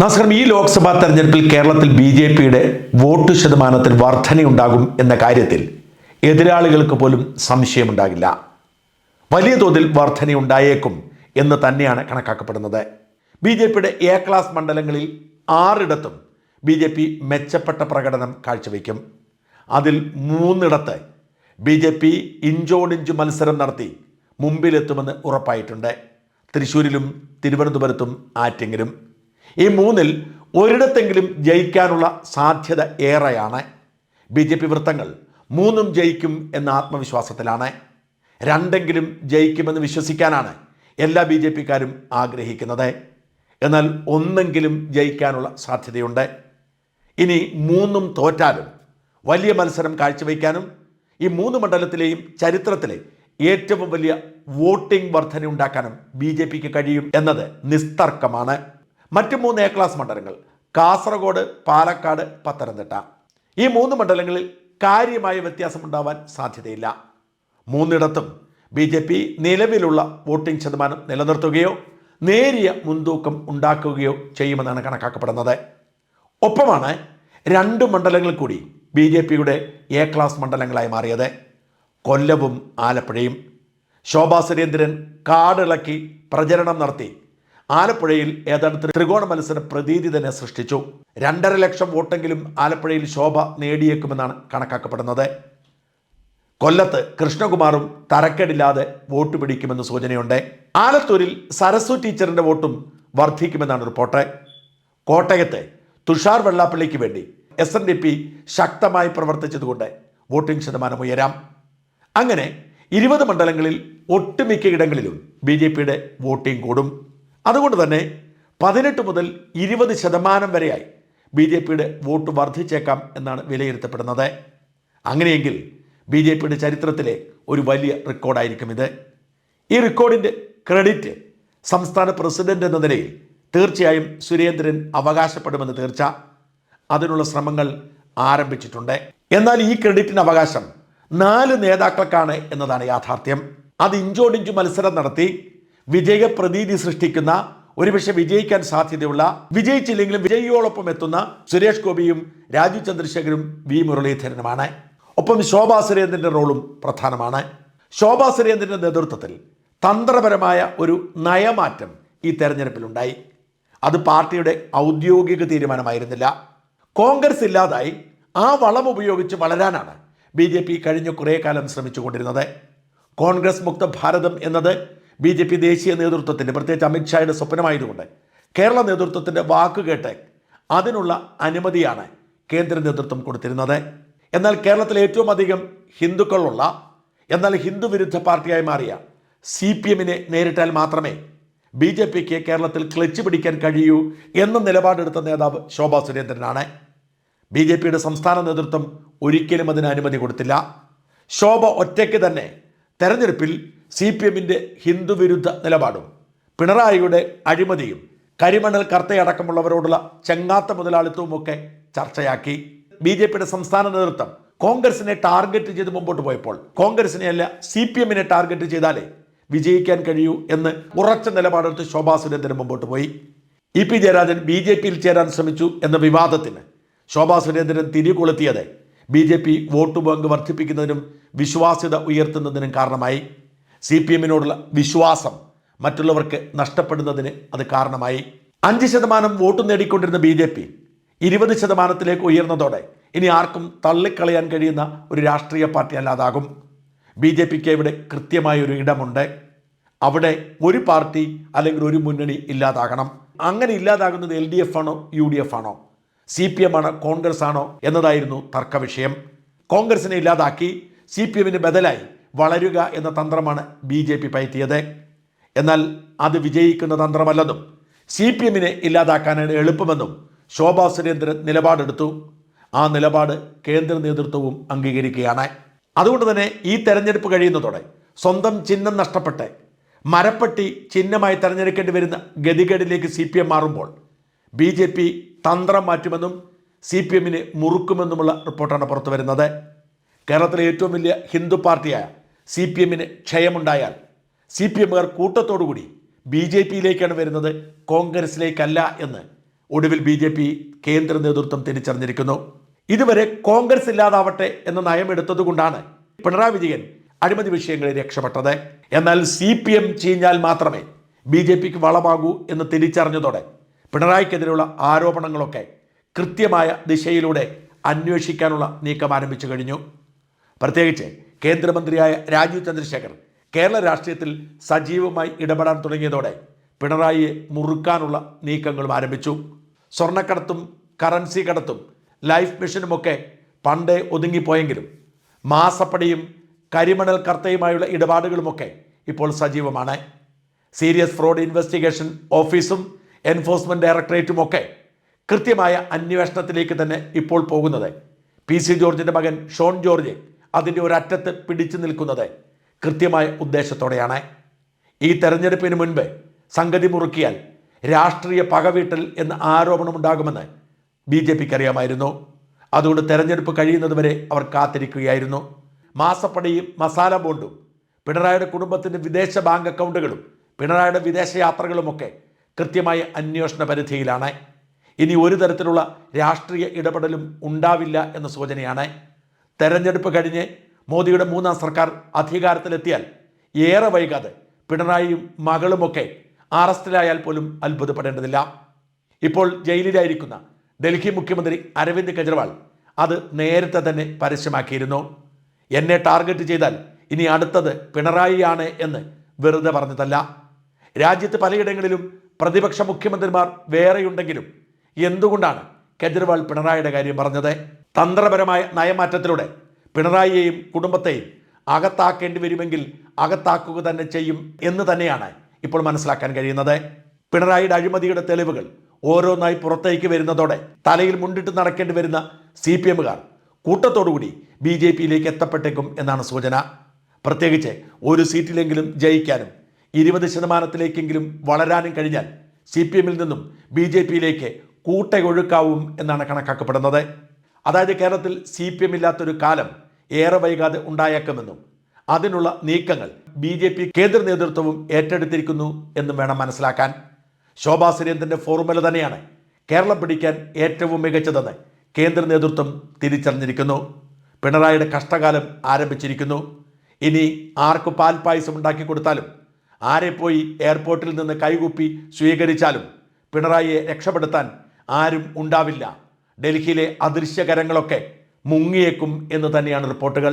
നമസ്കാരം ഈ ലോക്സഭാ തെരഞ്ഞെടുപ്പിൽ കേരളത്തിൽ ബി ജെ പിയുടെ വോട്ട് ശതമാനത്തിൽ വർധനയുണ്ടാകും എന്ന കാര്യത്തിൽ എതിരാളികൾക്ക് പോലും സംശയമുണ്ടാകില്ല. വലിയ തോതിൽ വർധനയുണ്ടായേക്കും എന്ന് തന്നെയാണ് കണക്കാക്കപ്പെടുന്നത്. ബി ജെ പിയുടെ എ ക്ലാസ് മണ്ഡലങ്ങളിൽ ആറിടത്തും ബി ജെ പി മെച്ചപ്പെട്ട പ്രകടനം കാഴ്ചവെക്കും. അതിൽ മൂന്നിടത്ത് ബി ജെ പി ഇഞ്ചോടിഞ്ച് മത്സരം നടത്തി മുമ്പിലെത്തുമെന്ന് ഉറപ്പായിട്ടുണ്ട്. തൃശ്ശൂരിലും തിരുവനന്തപുരത്തും ആറ്റിങ്ങിലും. ഈ മൂന്നിൽ ഒരിടത്തെങ്കിലും ജയിക്കാനുള്ള സാധ്യത ഏറെയാണ്. ബി ജെ പി വൃത്തങ്ങൾ മൂന്നും ജയിക്കും എന്ന ആത്മവിശ്വാസത്തിലാണ്. രണ്ടെങ്കിലും ജയിക്കുമെന്ന് വിശ്വസിക്കാനാണ് എല്ലാ ബി ജെ പിക്കാരും ആഗ്രഹിക്കുന്നത്. എന്നാൽ ഒന്നെങ്കിലും ജയിക്കാനുള്ള സാധ്യതയുണ്ട്. ഇനി മൂന്നും തോറ്റാലും വലിയ മത്സരം കാഴ്ചവെക്കാനും ഈ മൂന്ന് മണ്ഡലത്തിലെയും ചരിത്രത്തിലെ ഏറ്റവും വലിയ വോട്ടിംഗ് വർധന ഉണ്ടാക്കാനും ബി കഴിയും എന്നത് നിസ്തർക്കമാണ്. മറ്റു മൂന്ന് എ ക്ലാസ് മണ്ഡലങ്ങൾ കാസർഗോഡ് പാലക്കാട് പത്തനംതിട്ട. ഈ മൂന്ന് മണ്ഡലങ്ങളിൽ കാര്യമായ വ്യത്യാസമുണ്ടാവാൻ സാധ്യതയില്ല. മൂന്നിടത്തും ബി ജെ പി നിലവിലുള്ള വോട്ടിംഗ് ശതമാനം നിലനിർത്തുകയോ നേരിയ മുൻതൂക്കം ഉണ്ടാക്കുകയോ ചെയ്യുമെന്നാണ് കണക്കാക്കപ്പെടുന്നത്. ഒപ്പമാണ് രണ്ട് മണ്ഡലങ്ങൾ കൂടി ബി ജെ പിയുടെ എ ക്ലാസ് മണ്ഡലങ്ങളായി മാറിയത്. കൊല്ലവും ആലപ്പുഴയും. ശോഭാ സുരേന്ദ്രൻ കാടിളക്കി പ്രചരണം നടത്തി ആലപ്പുഴയിൽ ഏതാണ്ട് ത്രികോണ മത്സര പ്രതീതി തന്നെ സൃഷ്ടിച്ചു. രണ്ടര ലക്ഷം വോട്ടെങ്കിലും ആലപ്പുഴയിൽ ശോഭ നേടിയേക്കുമെന്നാണ് കണക്കാക്കപ്പെടുന്നത്. കൊല്ലത്ത് കൃഷ്ണകുമാറും തരക്കേടില്ലാതെ വോട്ട് പിടിക്കുമെന്ന് സൂചനയുണ്ട്. ആലത്തൂരിൽ സരസു ടീച്ചറിന്റെ വോട്ടും വർദ്ധിക്കുമെന്നാണ് റിപ്പോർട്ട്. കോട്ടയത്തെ തുഷാർ വെള്ളാപ്പള്ളിക്ക് വേണ്ടി എസ് എൻ ഡി പി ശക്തമായി പ്രവർത്തിച്ചതുകൊണ്ട് വോട്ടിംഗ് ശതമാനം ഉയരാം. അങ്ങനെ ഇരുപത് മണ്ഡലങ്ങളിൽ ഒട്ടുമിക്ക ഇടങ്ങളിലും ബി ജെ പിയുടെ വോട്ടിംഗ് കൂടും. അതുകൊണ്ട് തന്നെ പതിനെട്ട് മുതൽ ഇരുപത് ശതമാനം വരെയായി ബി ജെ പിയുടെ വോട്ട് വർദ്ധിച്ചേക്കാം എന്നാണ് വിലയിരുത്തപ്പെടുന്നത്. അങ്ങനെയെങ്കിൽ ബി ജെ പിയുടെ ചരിത്രത്തിലെ ഒരു വലിയ റെക്കോർഡായിരിക്കും ഇത്. ഈ റെക്കോർഡിന്റെ ക്രെഡിറ്റ് സംസ്ഥാന പ്രസിഡന്റ് എന്ന നിലയിൽ തീർച്ചയായും സുരേന്ദ്രൻ അവകാശപ്പെടുമെന്ന് തീർച്ച. അതിനുള്ള ശ്രമങ്ങൾ ആരംഭിച്ചിട്ടുണ്ട്. എന്നാൽ ഈ ക്രെഡിറ്റിന് അവകാശം നാല് നേതാക്കൾക്കാണ് എന്നതാണ് യാഥാർത്ഥ്യം. അത് ഇഞ്ചോടിഞ്ചു മത്സരം നടത്തി വിജയപ്രതീതി സൃഷ്ടിക്കുന്ന ഒരുപക്ഷെ വിജയിക്കാൻ സാധ്യതയുള്ള വിജയിച്ചില്ലെങ്കിലും വിജയിയോടൊപ്പം എത്തുന്ന സുരേഷ് ഗോപിയും രാജു ചന്ദ്രശേഖരും വി മുരളീധരനുമാണ്. ഒപ്പം ശോഭാ സുരേന്ദ്രന്റെ റോളും പ്രധാനമാണ്. ശോഭാ സുരേന്ദ്രന്റെ നേതൃത്വത്തിൽ തന്ത്രപരമായ ഒരു നയമാറ്റം ഈ തെരഞ്ഞെടുപ്പിലുണ്ടായി. അത് പാർട്ടിയുടെ ഔദ്യോഗിക തീരുമാനമായിരുന്നില്ല. കോൺഗ്രസ് ഇല്ലാതായി ആ വളം ഉപയോഗിച്ച് വളരാനാണ് ബി ജെ പി കഴിഞ്ഞ കുറേ കാലം ശ്രമിച്ചുകൊണ്ടിരുന്നത്. കോൺഗ്രസ് മുക്ത ഭാരതം എന്നത് ബി ജെ പി ദേശീയ നേതൃത്വത്തിന്റെ പ്രത്യേകിച്ച് അമിത്ഷായുടെ സ്വപ്നമായതുകൊണ്ട് കേരള നേതൃത്വത്തിന്റെ വാക്ക് കേട്ട് അതിനുള്ള അനുമതിയാണ് കേന്ദ്ര നേതൃത്വം കൊടുത്തിരുന്നത്. എന്നാൽ കേരളത്തിലെ ഏറ്റവും അധികം ഹിന്ദുക്കളുള്ള എന്നാൽ ഹിന്ദു വിരുദ്ധ പാർട്ടിയായി മാറിയ സി പി എമ്മിനെ നേരിട്ടാൽ മാത്രമേ ബി ജെ പിക്ക് കേരളത്തിൽ ക്ലച്ച് പിടിക്കാൻ കഴിയൂ എന്ന നിലപാടെടുത്ത നേതാവ് ശോഭാ സുരേന്ദ്രനാണ്. ബി ജെ പിയുടെ സംസ്ഥാന നേതൃത്വം ഒരിക്കലും അതിന് അനുമതി കൊടുത്തില്ല. ശോഭ ഒറ്റയ്ക്ക് തന്നെ തെരഞ്ഞെടുപ്പിൽ സി പി എമ്മിന്റെ ഹിന്ദുവിരുദ്ധ നിലപാടും പിണറായിയുടെ അഴിമതിയും കരിമണൽ കർത്തയടക്കമുള്ളവരോടുള്ള ചെങ്ങാത്ത മുതലാളിത്തവും ഒക്കെ ചർച്ചയാക്കി. ബി ജെ പിയുടെ സംസ്ഥാന നേതൃത്വം കോൺഗ്രസിനെ ടാർഗറ്റ് ചെയ്ത് മുമ്പോട്ട് പോയപ്പോൾ കോൺഗ്രസിനെ അല്ല സി പി എമ്മിനെ ടാർഗറ്റ് ചെയ്താലേ വിജയിക്കാൻ കഴിയൂ എന്ന് ഉറച്ച നിലപാടെടുത്ത് ശോഭാ സുരേന്ദ്രൻ മുമ്പോട്ട് പോയി. E P Jayarajan B J പിയിൽ ചേരാൻ ശ്രമിച്ചു എന്ന വിവാദത്തിന് Shobha Surendran തിരികൊളുത്തിയത് B J P vote bank വർദ്ധിപ്പിക്കുന്നതിനും വിശ്വാസ്യത ഉയർത്തുന്നതിനും കാരണമായി. സി പി എമ്മിനോടുള്ള വിശ്വാസം മറ്റുള്ളവർക്ക് നഷ്ടപ്പെടുന്നതിന് അത് കാരണമായി. അഞ്ച് ശതമാനം വോട്ട് നേടിക്കൊണ്ടിരുന്ന ബി ജെ പി ഇരുപത് ശതമാനത്തിലേക്ക് ഉയർന്നതോടെ ഇനി ആർക്കും തള്ളിക്കളയാൻ കഴിയുന്ന ഒരു രാഷ്ട്രീയ പാർട്ടി അല്ലാതാകും. ബി ജെ പിക്ക് ഇവിടെ കൃത്യമായൊരു ഇടമുണ്ട്. അവിടെ ഒരു പാർട്ടി അല്ലെങ്കിൽ ഒരു മുന്നണി ഇല്ലാതാകണം. അങ്ങനെ ഇല്ലാതാകുന്നത് എൽ ഡി എഫ് ആണോ യു ഡി എഫ് ആണോ സി പി എം ആണോ കോൺഗ്രസ് ആണോ എന്നതായിരുന്നു തർക്ക വിഷയം കോൺഗ്രസിനെ ഇല്ലാതാക്കി സി പി എമ്മിന് ബദലായി വളരുക എന്ന തന്ത്രമാണ് ബി ജെ പി പയറ്റിയത്. എന്നാൽ അത് വിജയിക്കുന്ന തന്ത്രമല്ലെന്നും സി പി എമ്മിനെ ഇല്ലാതാക്കാനാണ് എളുപ്പമെന്നും ശോഭാ സുരേന്ദ്രൻ നിലപാടെടുത്തു. ആ നിലപാട് കേന്ദ്ര നേതൃത്വവും അംഗീകരിക്കുകയാണ്. അതുകൊണ്ട് തന്നെ ഈ തെരഞ്ഞെടുപ്പ് കഴിയുന്നതോടെ സ്വന്തം ചിഹ്നം നഷ്ടപ്പെട്ട് മരപ്പട്ടി ചിഹ്നമായി തെരഞ്ഞെടുക്കേണ്ടി വരുന്ന ഗതികേടിലേക്ക് സി പി എം മാറുമ്പോൾ ബി ജെ പി തന്ത്രം മാറ്റുമെന്നും സി പി എമ്മിനെ മുറുക്കുമെന്നുമുള്ള റിപ്പോർട്ടാണ് പുറത്തു വരുന്നത് കേരളത്തിലെ ഏറ്റവും വലിയ ഹിന്ദു പാർട്ടിയായ സി പി എമ്മിന് ക്ഷയമുണ്ടായാൽ സി പി എമ്മുകാർ കൂട്ടത്തോടുകൂടി ബി ജെ പിയിലേക്കാണ് വരുന്നത് കോൺഗ്രസിലേക്കല്ല എന്ന് ഒടുവിൽ ബി ജെ പി കേന്ദ്ര നേതൃത്വം തിരിച്ചറിഞ്ഞിരിക്കുന്നു. ഇതുവരെ കോൺഗ്രസ് ഇല്ലാതാവട്ടെ എന്ന നയമെടുത്തതുകൊണ്ടാണ് പിണറായി വിജയൻ അഴിമതി വിഷയങ്ങളിൽ രക്ഷപ്പെട്ടത്. എന്നാൽ സി പി എം ചീഞ്ഞാൽ മാത്രമേ ബി ജെ പിക്ക് വളമാകൂ എന്ന് തിരിച്ചറിഞ്ഞതോടെ പിണറായിക്കെതിരെയുള്ള ആരോപണങ്ങളൊക്കെ കൃത്യമായ ദിശയിലൂടെ അന്വേഷിക്കാനുള്ള നീക്കം ആരംഭിച്ചു കഴിഞ്ഞു. പ്രത്യേകിച്ച് കേന്ദ്രമന്ത്രിയായ രാജീവ് ചന്ദ്രശേഖർ കേരള രാഷ്ട്രീയത്തിൽ സജീവമായി ഇടപെടാൻ തുടങ്ങിയതോടെ പിണറായിയെ മുറുക്കാനുള്ള നീക്കങ്ങളും ആരംഭിച്ചു. സ്വർണക്കടത്തും കറൻസി കടത്തും ലൈഫ് മിഷനുമൊക്കെ പണ്ടേ ഒതുങ്ങിപ്പോയെങ്കിലും മാസപ്പടിയും കരിമണൽ കർത്തയുമായുള്ള ഇടപാടുകളുമൊക്കെ ഇപ്പോൾ സജീവമാണ്. സീരിയസ് ഫ്രോഡ് ഇൻവെസ്റ്റിഗേഷൻ ഓഫീസും എൻഫോഴ്സ്മെന്റ് ഡയറക്ടറേറ്റും ഒക്കെ കൃത്യമായ അന്വേഷണത്തിലേക്ക് തന്നെ ഇപ്പോൾ പോകുന്നത്. പി സി ജോർജിന്റെ മകൻ ഷോൺ ജോർജ് അതിന്റെ ഒരറ്റത്ത് പിടിച്ചു നിൽക്കുന്നത് കൃത്യമായ ഉദ്ദേശത്തോടെയാണ്. ഈ തെരഞ്ഞെടുപ്പിന് മുൻപ് സംഗതി മുറുക്കിയാൽ രാഷ്ട്രീയ പകവീട്ടൽ എന്ന ആരോപണമുണ്ടാകുമെന്ന് ബി ജെ പിക്ക് അറിയാമായിരുന്നു അതുകൊണ്ട് തെരഞ്ഞെടുപ്പ് കഴിയുന്നതുവരെ അവർ കാത്തിരിക്കുകയായിരുന്നു. മാസപ്പടിയും മസാല ബോണ്ടും പിണറായിയുടെ കുടുംബത്തിന്റെ വിദേശ ബാങ്ക് അക്കൗണ്ടുകളും പിണറായിയുടെ വിദേശയാത്രകളുമൊക്കെ കൃത്യമായ അന്വേഷണ പരിധിയിലാണ്. ഇനി ഒരു തരത്തിലുള്ള രാഷ്ട്രീയ ഇടപെടലും ഉണ്ടാവില്ല എന്ന സൂചനയാണ് തെരഞ്ഞെടുപ്പ് കഴിഞ്ഞ് മോദിയുടെ മൂന്നാം സർക്കാർ അധികാരത്തിലെത്തിയാൽ ഏറെ വൈകാതെ പിണറായിയും മകളുമൊക്കെ അറസ്റ്റിലായാൽ പോലും അത്ഭുതപ്പെടേണ്ടതില്ല. ഇപ്പോൾ ജയിലിലായിരിക്കുന്ന ഡൽഹി മുഖ്യമന്ത്രി അരവിന്ദ് കെജ്രിവാൾ അത് നേരത്തെ തന്നെ പരസ്യമാക്കിയിരുന്നു. എന്നെ ടാർഗറ്റ് ചെയ്താൽ ഇനി അടുത്തത് പിണറായിയാണ് എന്ന് വെറുതെ പറഞ്ഞതല്ല. രാജ്യത്ത് പലയിടങ്ങളിലും പ്രതിപക്ഷ മുഖ്യമന്ത്രിമാർ വേറെയുണ്ടെങ്കിലും എന്തുകൊണ്ടാണ് കെജ്രിവാൾ പിണറായിയുടെ കാര്യം പറഞ്ഞത്? തന്ത്രപരമായ നയമാറ്റത്തിലൂടെ പിണറായിയെയും കുടുംബത്തെയും അകത്താക്കേണ്ടി വരുമെങ്കിൽ അകത്താക്കുക തന്നെ ചെയ്യും എന്ന് തന്നെയാണ് ഇപ്പോൾ മനസ്സിലാക്കാൻ കഴിയുന്നത്. പിണറായിയുടെ അഴിമതിയുടെ തെളിവുകൾ ഓരോന്നായി പുറത്തേക്ക് വരുന്നതോടെ തലയിൽ മുണ്ടിട്ട് നടക്കേണ്ടി വരുന്ന സി പി എമ്മുകാർ കൂട്ടത്തോടുകൂടി ബി ജെ പിയിലേക്ക് എത്തപ്പെട്ടേക്കും എന്നാണ് സൂചന. പ്രത്യേകിച്ച് ഒരു സീറ്റിലെങ്കിലും ജയിക്കാനും ഇരുപത് ശതമാനത്തിലേക്കെങ്കിലും വളരാനും കഴിഞ്ഞാൽ സി പി എമ്മിൽ നിന്നും ബി ജെ പിയിലേക്ക് കൂട്ടയൊഴുക്കാവും എന്നാണ് കണക്കാക്കപ്പെടുന്നത്. അതായത് കേരളത്തിൽ സി പി എം ഇല്ലാത്തൊരു കാലം ഏറെ വൈകാതെ ഉണ്ടായേക്കുമെന്നും അതിനുള്ള നീക്കങ്ങൾ ബി ജെ പി കേന്ദ്ര നേതൃത്വവും ഏറ്റെടുത്തിരിക്കുന്നു എന്നും വേണം മനസ്സിലാക്കാൻ. ശോഭാ സുരേന്ദ്രന്റെ ഫോർമുല തന്നെയാണ് കേരളം പിടിക്കാൻ ഏറ്റവും മികച്ചതെന്ന് കേന്ദ്ര നേതൃത്വം തിരിച്ചറിഞ്ഞിരിക്കുന്നു. പിണറായിയുടെ കഷ്ടകാലം ആരംഭിച്ചിരിക്കുന്നു. ഇനി ആർക്ക് പാൽപ്പായസം ഉണ്ടാക്കി കൊടുത്താലും ആരെ പോയി എയർപോർട്ടിൽ നിന്ന് കൈകൂപ്പി സ്വീകരിച്ചാലും പിണറായിയെ രക്ഷപ്പെടുത്താൻ ആരും ഉണ്ടാവില്ല. ഡൽഹിയിലെ അദൃശ്യകരങ്ങളൊക്കെ മുങ്ങിയേക്കും എന്ന് തന്നെയാണ് റിപ്പോർട്ടുകൾ.